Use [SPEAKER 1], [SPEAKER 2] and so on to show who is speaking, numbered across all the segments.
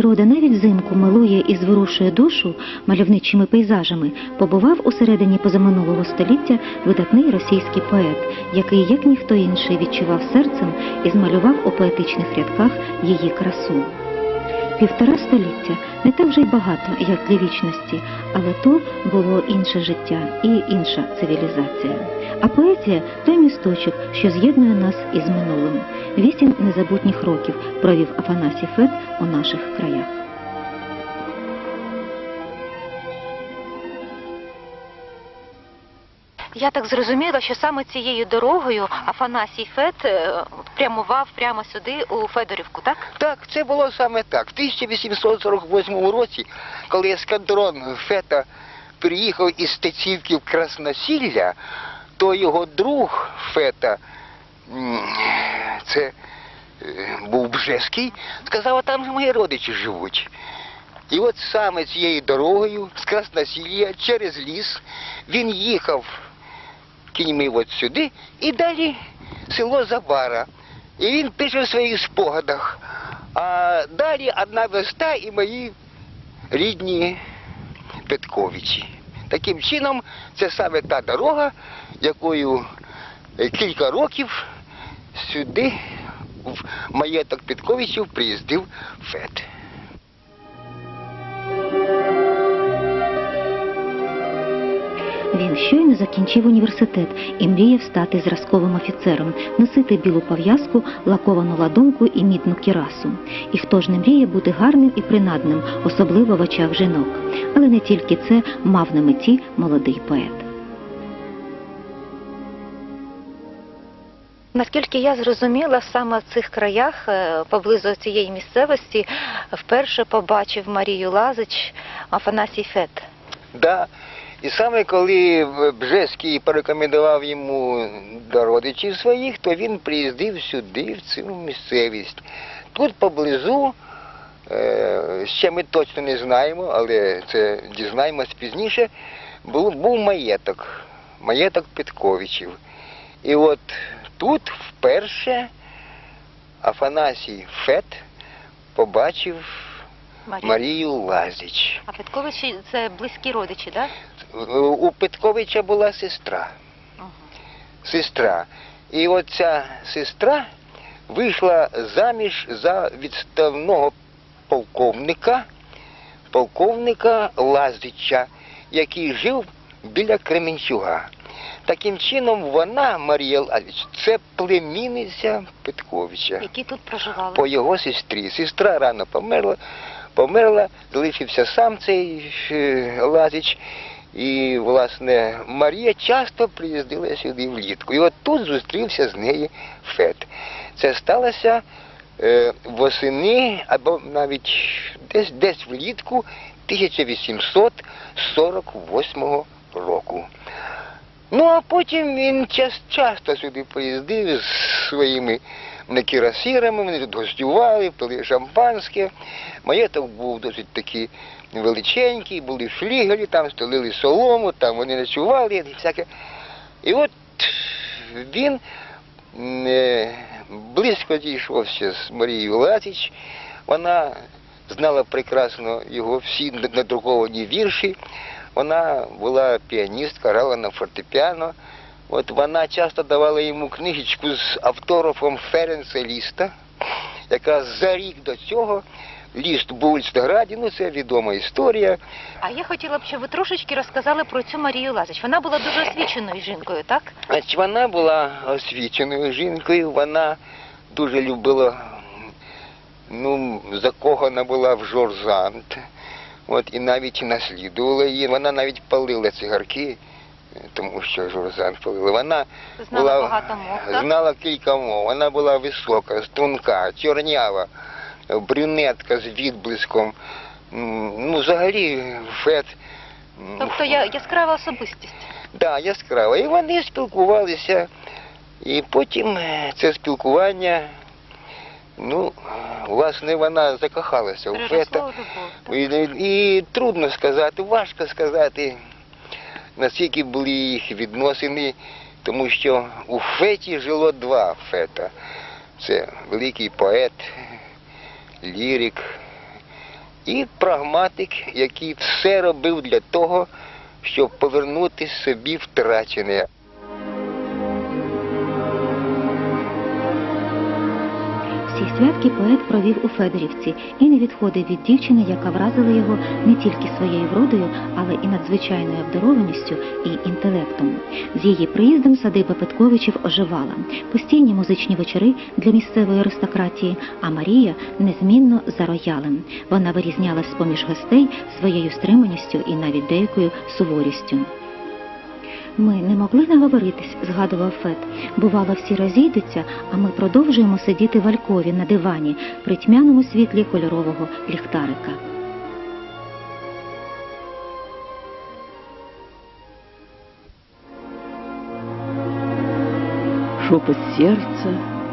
[SPEAKER 1] природа навіть взимку милує і зворушує душу мальовничими пейзажами, побував у середині позаминулого століття видатний російський поет, який, як ніхто інший, відчував серцем і змалював у поетичних рядках її красу. Півтора століття не так вже й багато, як для вічності, але то було інше життя і інша цивілізація. А поезія той місточок, що з'єднує нас із минулим. Вісім незабутніх років провів Афанасій Фет у наших краях.
[SPEAKER 2] Я так зрозуміла, що саме цією дорогою Афанасій Фет е, прямував прямо сюди, у Федорівку, так?
[SPEAKER 3] Так, це було саме так. В 1848 році, коли ескадрон Фета приїхав із Стецівки в Красносілля, то його друг Фета, це е, був Бжеский, сказав, а там же мої родичі живуть. І от саме цією дорогою з Красносілля через ліс він їхав кіньми от сюди і далі село Забара. І він пише в своїх спогадах. А далі одна верста і мої рідні Петковичі. Таким чином, це саме та дорога, якою е, кілька років сюди, в маєток Петковичів, приїздив Фет.
[SPEAKER 1] Він щойно закінчив університет і мріяв стати зразковим офіцером, носити білу пов'язку, лаковану ладунку і мідну кірасу. І хто ж не мріє бути гарним і принадним, особливо в очах жінок. Але не тільки це мав на меті молодий поет.
[SPEAKER 2] Наскільки я зрозуміла, саме в цих краях, е, поблизу цієї місцевості, вперше побачив Марію Лазич Афанасій Фет.
[SPEAKER 3] Да. І саме коли Бжеский порекомендував йому до родичів своїх, то він приїздив сюди, в цю місцевість. Тут поблизу, е, ще ми точно не знаємо, але це дізнаємось пізніше, був, був маєток, маєток Петковичів. І от тут вперше Афанасій Фет побачив. Марію Лазіч.
[SPEAKER 2] А Петковичі це близькі родичі, так?
[SPEAKER 3] У Петковича була сестра. Сестра. І оця сестра вийшла заміж за відставного полковника, полковника Лазича, який жив біля Кременчуга. Таким чином, вона, Марія Лазич, це племінниця Петковича
[SPEAKER 2] Які тут проживали?
[SPEAKER 3] по його сестрі. Сестра рано померла, померла, залишився сам цей е, Лазич. І, власне, Марія часто приїздила сюди влітку. І от тут зустрівся з нею Фет. Це сталося е, восени або навіть десь, десь влітку 1848 року. Ну, а потім він час, часто сюди поїздив з своїми кірасірами, вони тут гостювали, пили шампанське. Маєток був досить такий величенький, були флігелі, там стелили солому, там вони ночували і всяке. І от він е, близько дійшовся з Марією Латіч. Вона знала прекрасно його всі надруковані вірші. Вона була піаністка, грала на фортепіано. От вона часто давала йому книжечку з автографом Ференса Ліста, яка за рік до цього ліст у ну це відома історія.
[SPEAKER 2] А я хотіла б, щоб ви трошечки розказали про цю Марію Лазич. Вона була дуже освіченою жінкою, так?
[SPEAKER 3] Вона була освіченою жінкою, вона дуже любила, ну, закохана була в Жорзант. От, і навіть наслідувала її. Вона навіть палила цигарки, тому що Жорзант палила. Вона
[SPEAKER 2] Знала
[SPEAKER 3] була,
[SPEAKER 2] багато мов,
[SPEAKER 3] знала кілька мов. Вона була висока, струнка, чорнява, брюнетка з відблиском. Ну, взагалі, Фет.
[SPEAKER 2] Тобто я яскрава особистість.
[SPEAKER 3] Да, яскраво. І вони спілкувалися. І потім е, це спілкування, ну, власне, вона закохалася у
[SPEAKER 2] Переросло
[SPEAKER 3] Фета.
[SPEAKER 2] так?
[SPEAKER 3] І, і трудно сказати, важко сказати, наскільки були їх відносини, тому що у Феті жило два Фета. Це великий поет лірик і прагматик, який все робив для того, щоб повернути собі втрачене.
[SPEAKER 1] Святки поет провів у Федорівці і не відходив від дівчини, яка вразила його не тільки своєю вродою, але і надзвичайною обдарованістю і інтелектом. З її приїздом садиба Петковичів оживала. Постійні музичні вечори для місцевої аристократії, а Марія незмінно за роялем. Вона вирізнялась з-поміж гостей своєю стриманістю і навіть деякою суворістю. Ми не могли наговоритись, згадував Фет. Бувало, всі розійдуться, а ми продовжуємо сидіти в алькові на дивані при тьмяному світлі кольорового ліхтарика.
[SPEAKER 4] Шепот сердца,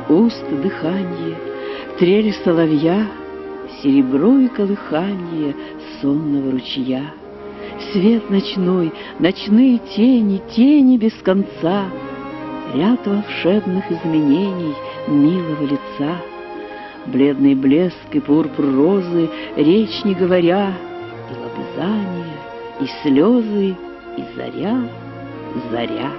[SPEAKER 4] уст дыхание, Трель соловья, серебро и колыханье Сонного ручья. Свет ночной, ночные тени, тени без конца, Ряд волшебных изменений милого лица, Бледный блеск и пурпур розы, речь не говоря, И лобзание, и слезы, и заря, заря.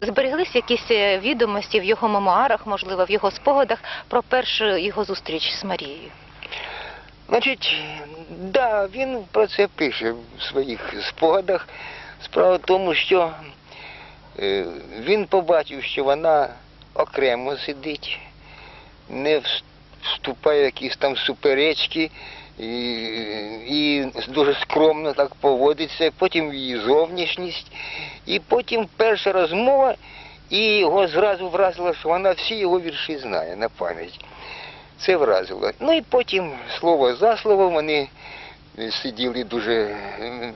[SPEAKER 2] Збереглись якісь е, відомості в його мемуарах, можливо, в його спогадах про першу його зустріч з Марією.
[SPEAKER 3] Значить, да, він про це пише в своїх спогадах. Справа в тому, що е, він побачив, що вона окремо сидить, не вступає в якісь там суперечки і, і дуже скромно так поводиться, потім її зовнішність, і потім перша розмова, і його зразу вразило, що вона всі його вірші знає на пам'ять. Це вразило. Ну і потім слово за слово вони е, сиділи дуже е,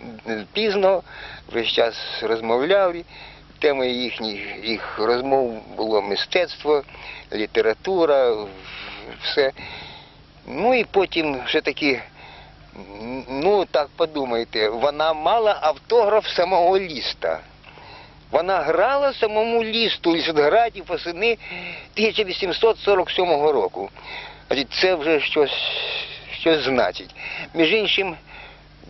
[SPEAKER 3] пізно, весь час розмовляли. Темою їхніх їх розмов було мистецтво, література, все. Ну і потім все-таки, ну так подумайте, вона мала автограф самого ліста. Вона грала самому лісту Лісотграді восени 1847 року. Це вже щось, щось значить. Між іншим,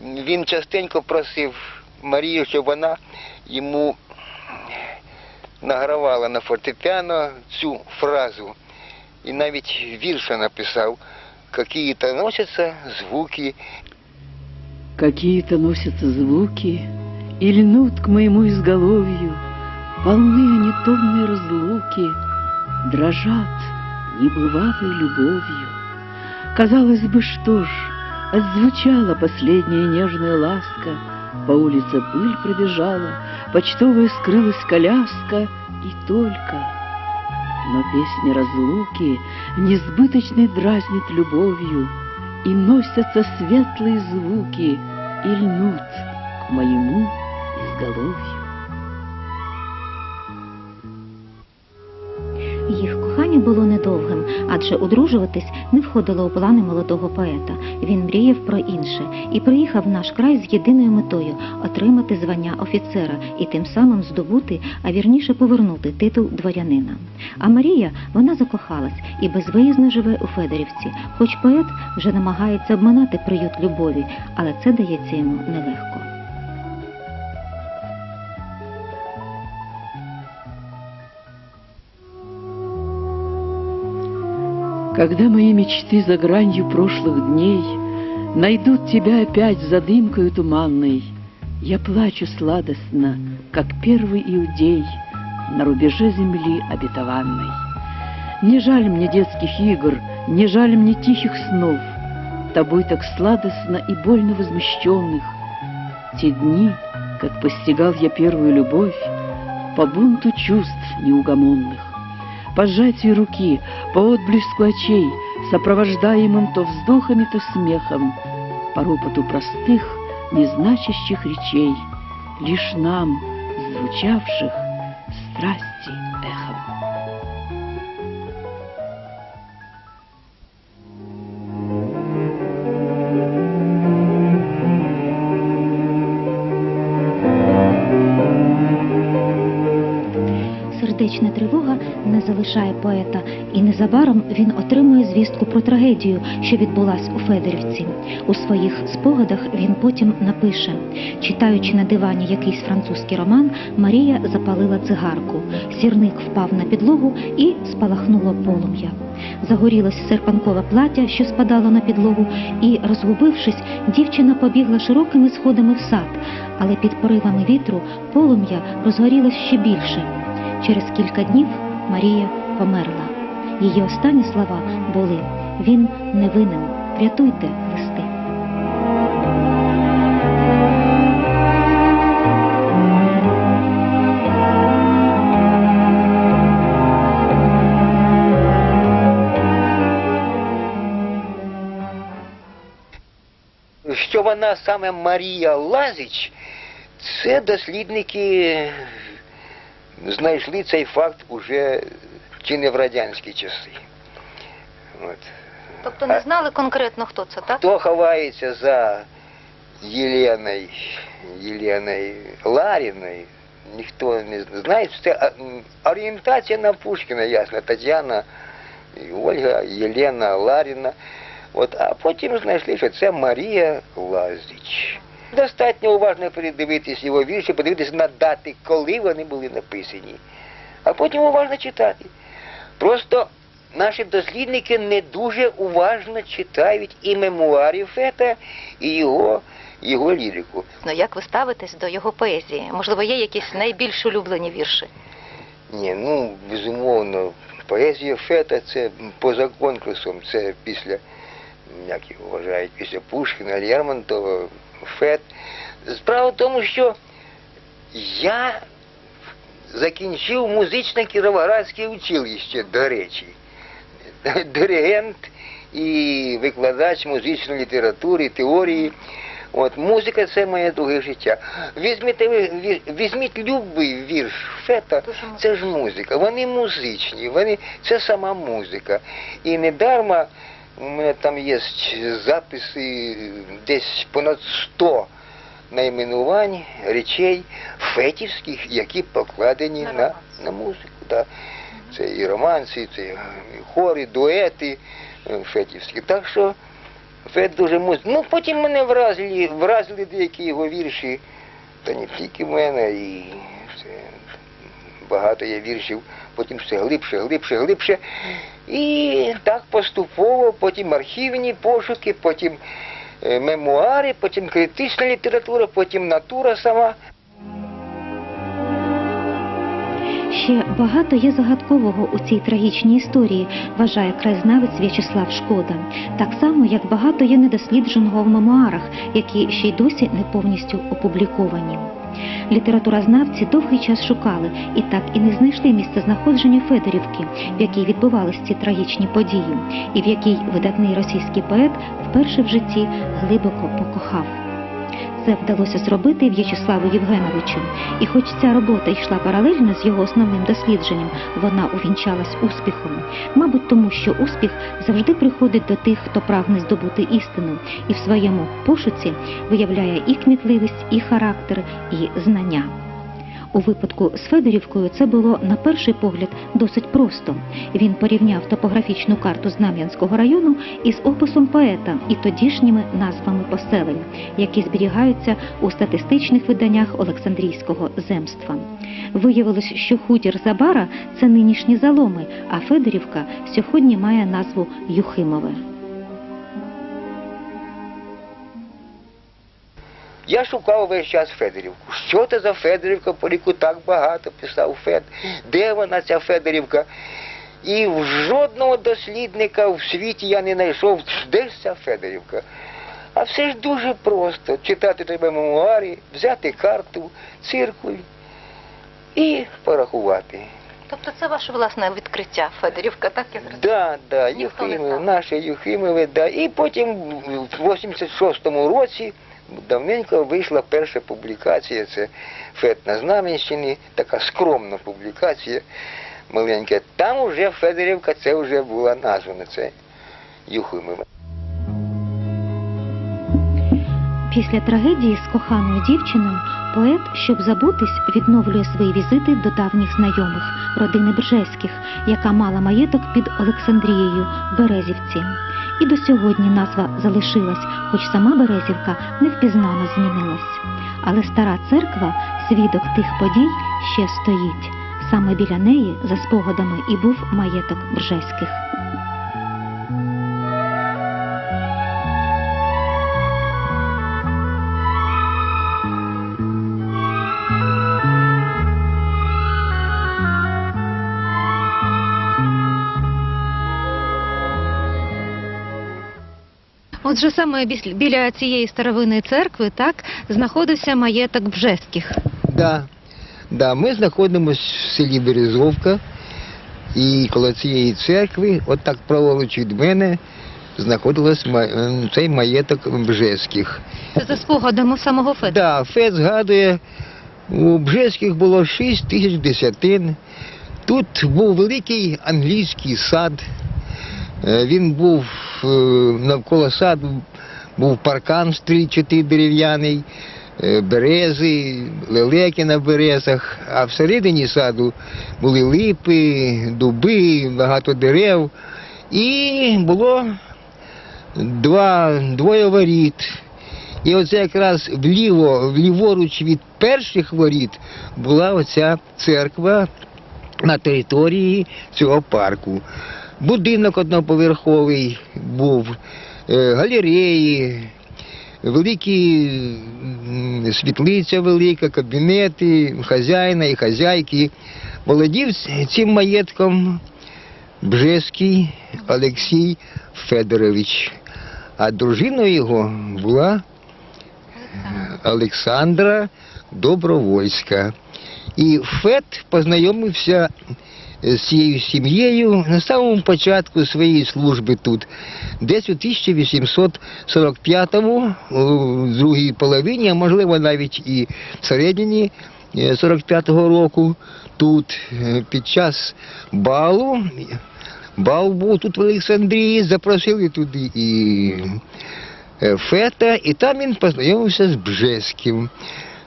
[SPEAKER 3] він частенько просив Марію, щоб вона йому награвала на фортепіано цю фразу. І навіть вірша написав, які-то носяться звуки
[SPEAKER 4] Какие-то носятся звуки и льнут к моему изголовью, Полны они томной разлуки, дрожат небывалой любовью. Казалось бы, что ж, отзвучала последняя нежная ласка, По улице пыль пробежала, почтовая скрылась коляска, И только... Но песня разлуки несбыточной дразнит любовью, И носятся светлые звуки, И льнут к моему изголовью.
[SPEAKER 1] Було недовгим, адже одружуватись не входило у плани молодого поета. Він мріяв про інше і приїхав в наш край з єдиною метою отримати звання офіцера і тим самим здобути, а вірніше повернути титул дворянина. А Марія вона закохалась і безвиїзно живе у Федорівці, хоч поет вже намагається обманати приют любові, але це дається йому нелегко.
[SPEAKER 4] Когда мои мечты за гранью прошлых дней Найдут тебя опять за дымкою туманной, Я плачу сладостно, как первый иудей На рубеже земли обетованной. Не жаль мне детских игр, не жаль мне тихих снов, Тобой так сладостно и больно возмущенных. Те дни, как постигал я первую любовь, По бунту чувств неугомонных по сжатию руки, по отблеску очей, сопровождаемым то вздохами, то смехом, по ропоту простых, незначащих речей, лишь нам, звучавших страсти
[SPEAKER 1] тривога не залишає поета, і незабаром він отримує звістку про трагедію, що відбулась у Федорівці. У своїх спогадах він потім напише: читаючи на дивані якийсь французький роман, Марія запалила цигарку. Сірник впав на підлогу і спалахнуло полум'я. Загорілось серпанкове плаття, що спадало на підлогу, і, розгубившись, дівчина побігла широкими сходами в сад, але під поривами вітру полум'я розгорілось ще більше. Через кілька днів Марія померла. Її останні слова були: Він не винен, врятуйте листи.
[SPEAKER 3] Що вона саме Марія Лазич, це дослідники знайшли цей факт уже чи не в радянські часи. От.
[SPEAKER 2] Тобто не знали конкретно, хто це, так?
[SPEAKER 3] Хто ховається за Єленою, Єленою Ларіною, ніхто не знає. Це орієнтація на Пушкіна, ясно. Тетяна, Ольга, Єлена Ларіна. От, а потім знайшли, що це Марія Лазич. Достатньо уважно передивитись його вірші, подивитися на дати, коли вони були написані. А потім уважно читати. Просто наші дослідники не дуже уважно читають і мемуарів Фета, і його, його лірику.
[SPEAKER 2] Ну, як ви ставитесь до його поезії? Можливо, є якісь найбільш улюблені вірші?
[SPEAKER 3] Ні, ну, безумовно, поезія Фета це поза конкурсом, це після, як його вважають, після Пушкіна, Лермонтова, Фет. Справа в тому, що я закінчив музичне Кіровоградське училище, до речі. Диригент і викладач музичної літератури, теорії. От музика це моє друге життя. Візьміть, ви, ві- візьміть любий вірш Фета, це ж музика. Вони музичні, вони це сама музика. І не дарма у мене там є записи десь понад 100 найменувань речей фетівських, які покладені
[SPEAKER 2] На
[SPEAKER 3] на, на музику. Да. Це і романси, це і хори, дуети е, фетівські. Так що Фет дуже музичний. Ну, потім мене вразили, вразили деякі його вірші, та не тільки в мене, і це, багато є віршів, потім все глибше, глибше, глибше. І так поступово, потім архівні пошуки, потім е, мемуари, потім критична література, потім натура сама.
[SPEAKER 1] Ще багато є загадкового у цій трагічній історії, вважає краєзнавець В'ячеслав Шкода. Так само, як багато є недослідженого в мемуарах, які ще й досі не повністю опубліковані. Літературознавці довгий час шукали і так і не знайшли місце знаходження Федорівки, в якій відбувались ці трагічні події, і в якій видатний російський поет вперше в житті глибоко покохав. Це вдалося зробити В'ячеславу Євгеновичу. І хоч ця робота йшла паралельно з його основним дослідженням, вона увінчалась успіхом. Мабуть, тому що успіх завжди приходить до тих, хто прагне здобути істину, і в своєму пошуці виявляє і кмітливість, і характер, і знання. У випадку з Федорівкою це було на перший погляд досить просто. Він порівняв топографічну карту Знам'янського району із описом поета і тодішніми назвами поселень, які зберігаються у статистичних виданнях Олександрійського земства. Виявилось, що хутір Забара це нинішні заломи, а Федорівка сьогодні має назву Юхимове.
[SPEAKER 3] Я шукав весь час Федорівку. Що це за Федорівка, по яку так багато писав Фед? Де вона ця Федорівка? І в жодного дослідника в світі я не знайшов, де ж ця Федорівка. А все ж дуже просто. Читати треба мемуарі, взяти карту, циркуль і порахувати.
[SPEAKER 2] Тобто це ваше власне відкриття, Федорівка, так я зрозуміла?
[SPEAKER 3] Да, да, Юхимове, наше Юхимове, да. І потім в 86-му році давненько вийшла перша публікація, це Фет на Знам'янщині, така скромна публікація маленька. Там вже Федорівка, це вже була названа, це Юхимове.
[SPEAKER 1] Після трагедії з коханою дівчиною Поет, щоб забутись, відновлює свої візити до давніх знайомих родини Бржеських, яка мала маєток під Олександрією в Березівці. І до сьогодні назва залишилась, хоч сама Березівка невпізнано змінилась. Але стара церква, свідок тих подій, ще стоїть. Саме біля неї, за спогадами, і був маєток Бржеських.
[SPEAKER 2] Отже, саме біля цієї старовинної церкви так знаходився маєток Бжеських.
[SPEAKER 3] Да, да, ми знаходимося в селі Березовка, і коло цієї церкви, от так праворуч від мене, знаходилось ем, цей маєток Бжеських.
[SPEAKER 2] Це за спогадами самого Феда.
[SPEAKER 3] Да, Фет згадує, у Бжеських було 6 тисяч десятин. Тут був великий англійський сад. Е, Він був е, навколо саду, був паркан стрільчатий дерев'яний, е, берези, лелеки на березах, а всередині саду були липи, дуби, багато дерев. І було два, двоє воріт. І оце якраз вліво, вліворуч від перших воріт була оця церква на території цього парку. Будинок одноповерховий був, е, галереї, великі світлиця велика, кабінети, хазяїна і хазяйки. Володів цим маєтком Бжеський Олексій Федорович. А дружиною його була Олександра Добровольська. І Фет познайомився з цією сім'єю на самому початку своєї служби тут, десь у 1845-му, у другій половині, а можливо навіть і в середині е, 45-го року, тут е, під час балу, бал був тут в Олександрії, запросили туди і е, Фета, і там він познайомився з Бжеським.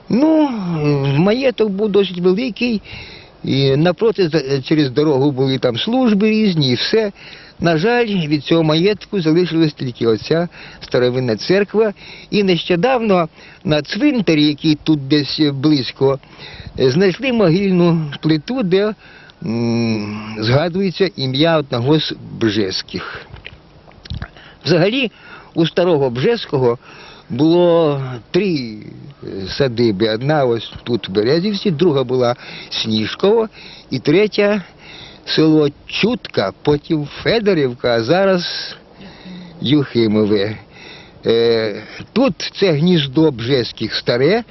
[SPEAKER 3] Ну, е, маєток був досить великий, і напроти через дорогу були там служби різні і все. На жаль, від цього маєтку залишилась тільки оця старовинна церква. І нещодавно на цвинтарі, який тут десь близько, е, знайшли могильну плиту, де згадується ім'я одного з Бжеських. Взагалі, у старого Бжеського було три е, садиби. Одна ось тут в Березівці, друга була Сніжково, і третя село Чутка, потім Федорівка, а зараз Юхимове. Е, тут це гніздо Бжеських старе,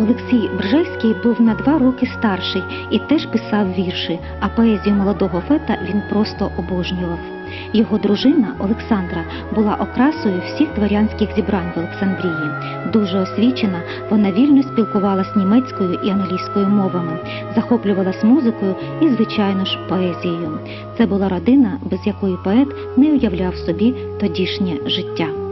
[SPEAKER 1] Олексій Бржевський був на два роки старший і теж писав вірші, а поезію молодого фета він просто обожнював. Його дружина Олександра була окрасою всіх дворянських зібрань в Олександрії. Дуже освічена, вона вільно спілкувалася німецькою і англійською мовами, захоплювалась музикою і, звичайно ж, поезією. Це була родина, без якої поет не уявляв собі тодішнє життя.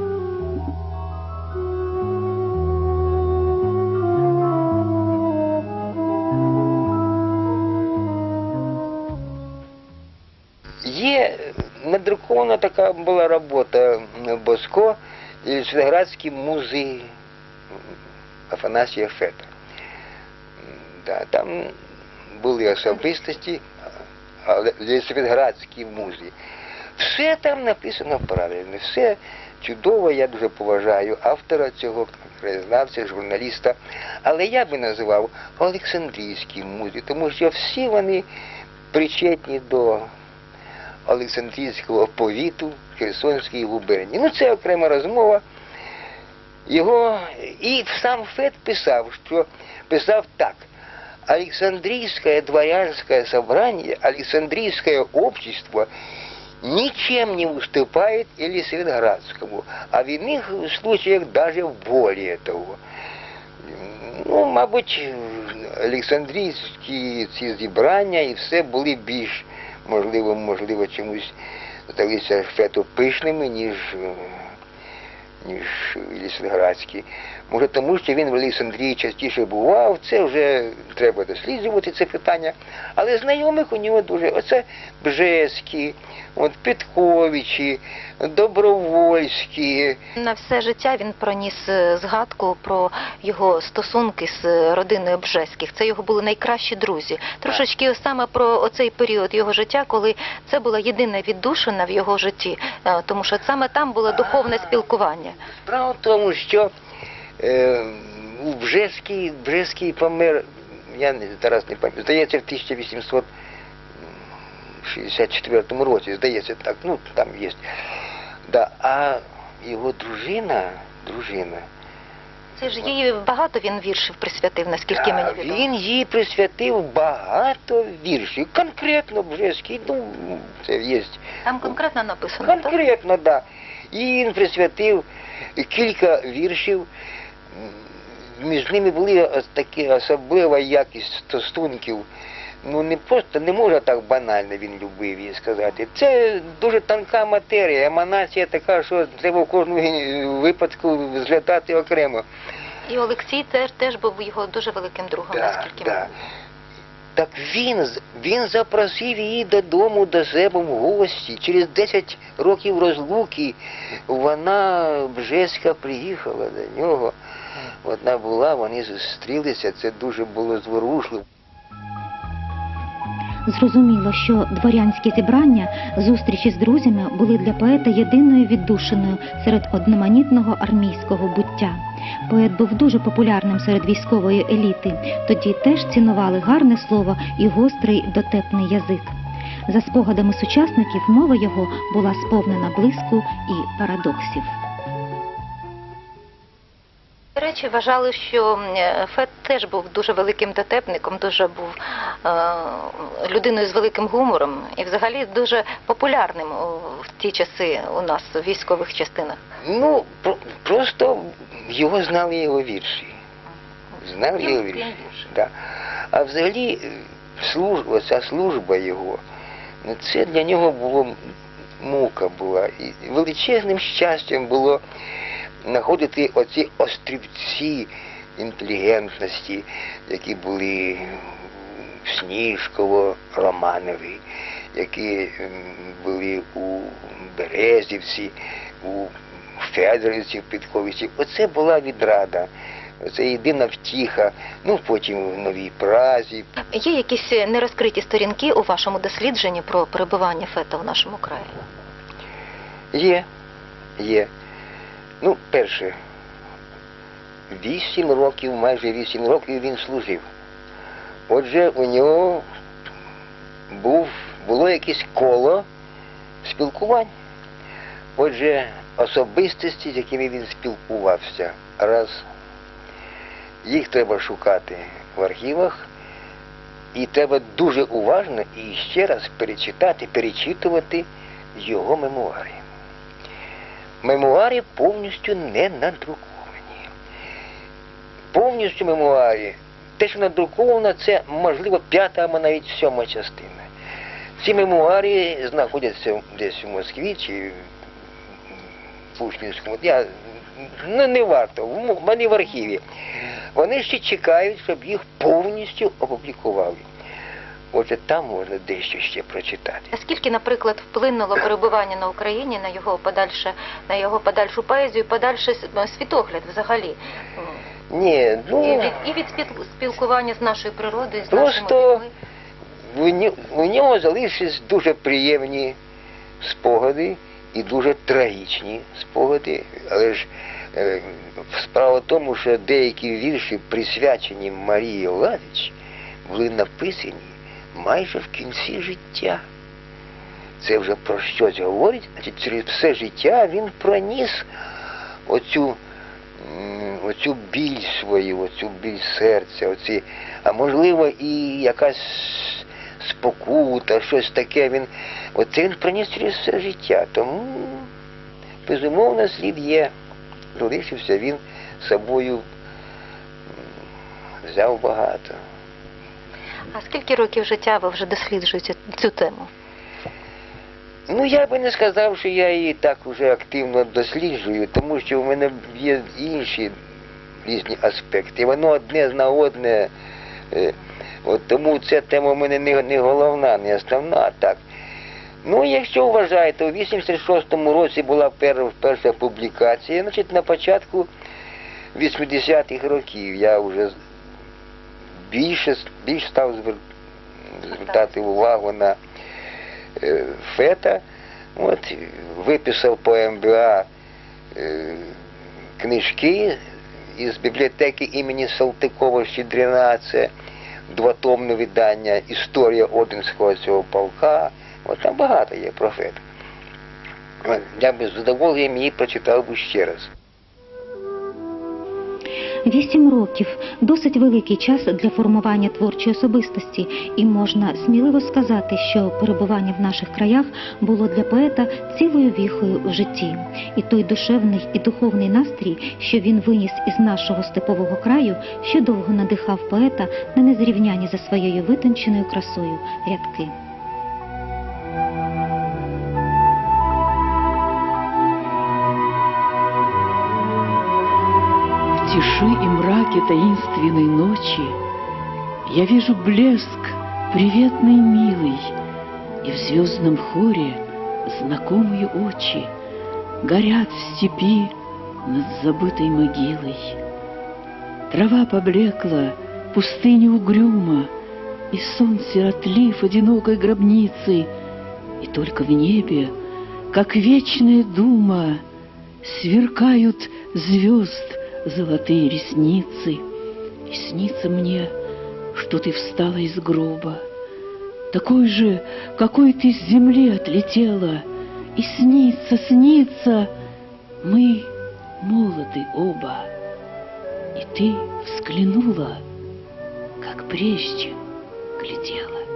[SPEAKER 3] Така була робота Боско і Святоградські музи м, Афанасія Фета. Да, там були особистості, але Святоградські музи. Все там написано правильно, все чудово, я дуже поважаю автора цього краєзнавця, журналіста. Але я би називав Олександрійські музи, тому що всі вони причетні до Олександрійського повіту Херсонської губернії. Ну, це окрема розмова. Його і сам Фет писав, що писав так. Александрийское дворянское собрание, Александрийское общество ничем не уступает или Светградскому, а в иных случаях даже более того. Ну, мабуть, Олександрійські ці зібрання і все були більш, можливо, можливо, чомусь здалися фето пишними, ніж ніж Лісонградський. Може, тому що він в Олександрії частіше бував, це вже треба досліджувати це питання. Але знайомих у нього дуже. Оце Бжеський, от Петковичі, Добровольські.
[SPEAKER 2] На все життя він проніс е, згадку про його стосунки з родиною Бжеських. Це його були найкращі друзі. Трошечки саме про оцей період його життя, коли це була єдина віддушина в його житті, е, тому що саме там було духовне спілкування.
[SPEAKER 3] Справа в тому, що у Бжеський, Бжеський помер, я не, зараз не пам'ятаю, здається, в 1864 році, здається, так, ну там є. Да, а його дружина, дружина,
[SPEAKER 2] Це ж їй багато він віршів присвятив, наскільки мені відомо.
[SPEAKER 3] він їй присвятив багато віршів. Конкретно Бжеський, ну, це є.
[SPEAKER 2] Там конкретно написано.
[SPEAKER 3] Конкретно, так. Да. І він присвятив кілька віршів. Між ними були такі особлива якість стосунків. Ну не просто не можна так банально він любив її сказати. Це дуже тонка матерія, еманація така, що треба в кожному випадку зглядати окремо.
[SPEAKER 2] І Олексій теж, теж був його дуже великим другом, наскільки
[SPEAKER 3] да.
[SPEAKER 2] мені.
[SPEAKER 3] Так він, він запросив її додому до себе в гості. Через 10 років розлуки вона Бжеська приїхала до нього. Одна була, вони зустрілися, це дуже було зворушливо.
[SPEAKER 1] Зрозуміло, що дворянські зібрання, зустрічі з друзями були для поета єдиною віддушиною серед одноманітного армійського буття. Поет був дуже популярним серед військової еліти. Тоді теж цінували гарне слово і гострий дотепний язик. За спогадами сучасників, мова його була сповнена блиску і парадоксів.
[SPEAKER 2] До речі, вважали, що е, Фет теж був дуже великим дотепником, дуже був е, людиною з великим гумором і взагалі дуже популярним в ті часи у нас у військових частинах.
[SPEAKER 3] Ну, про- просто його знали його вірші. Знали його вірші.
[SPEAKER 2] вірші.
[SPEAKER 3] Да. А взагалі е, служба, ця служба його, ну це для нього було мука була. І величезним щастям було знаходити оці острівці інтелігентності, які були в Сніжково, Романові, які були у Березівці, у Федорівці, в Підковичі. Оце була відрада. Це єдина втіха. Ну, потім в Новій Празі.
[SPEAKER 2] Є якісь нерозкриті сторінки у вашому дослідженні про перебування Фета в нашому краї?
[SPEAKER 3] Є, є. Ну, перше, вісім років, майже вісім років він служив. Отже, у нього був, було якесь коло спілкувань. Отже, особистості, з якими він спілкувався, раз. Їх треба шукати в архівах, і треба дуже уважно і ще раз перечитати, перечитувати його мемуари. Мемуари повністю не надруковані. Повністю мемуари. Те, що надруковано, це можливо п'ята або навіть сьома частина. Ці мемуари знаходяться десь у Москві чи в Пушкінському. Я, ну, не варто, в м- вони в архіві. Вони ще чекають, щоб їх повністю опублікували. Отже, там можна дещо ще прочитати.
[SPEAKER 2] Наскільки, наприклад, вплинуло перебування на Україні на його подальше, на його подальшу поезію, подальший світогляд взагалі?
[SPEAKER 3] Ні,
[SPEAKER 2] І
[SPEAKER 3] ну
[SPEAKER 2] від, і від спіл- спілкування з нашою природою, з
[SPEAKER 3] Просто
[SPEAKER 2] нашими людьми.
[SPEAKER 3] у, нього залишились дуже приємні спогади і дуже трагічні спогади. Але ж е, справа в тому, що деякі вірші, присвячені Марії Ладич, були написані майже в кінці життя. Це вже про щось говорить, значить через все життя він проніс оцю, оцю біль свою, оцю біль серця, оці, а можливо і якась спокута, щось таке. Він, оце він проніс через все життя. Тому, безумовно, слід є. Залишився він собою взяв багато.
[SPEAKER 2] А скільки років життя ви вже досліджуєте цю тему?
[SPEAKER 3] Ну, я би не сказав, що я її так уже активно досліджую, тому що в мене є інші різні аспекти. Воно одне на одне. е, От тому ця тема в мене не, не головна, не основна, а так. Ну, якщо вважаєте, у 86-му році була перша публікація, значить на початку 80-х років я вже більше, більш став звертати увагу на е, фета. От, виписав по МБА е, книжки із бібліотеки імені Салтикова-Щедрина, це двотомне видання Історія Одинського цього полка. От там багато є про фета. Я би з задоволенням її прочитав би ще раз.
[SPEAKER 1] Вісім років досить великий час для формування творчої особистості, і можна сміливо сказати, що перебування в наших краях було для поета цілою віхою у житті. І той душевний і духовний настрій, що він виніс із нашого степового краю, що довго надихав поета на незрівняні за своєю витонченою красою рядки.
[SPEAKER 4] Тиши и мраке таинственной ночи Я вижу блеск приветный милый, И в звездном хоре знакомые очи Горят в степи над забытой могилой. Трава поблекла, пустыня угрюма, И сон сиротлив одинокой гробницы, И только в небе, как вечная дума, Сверкают звезд золотые ресницы, И снится мне, что ты встала из гроба, Такой же, какой ты с земли отлетела, И снится, снится, мы молоды оба. И ты взглянула, как прежде глядела.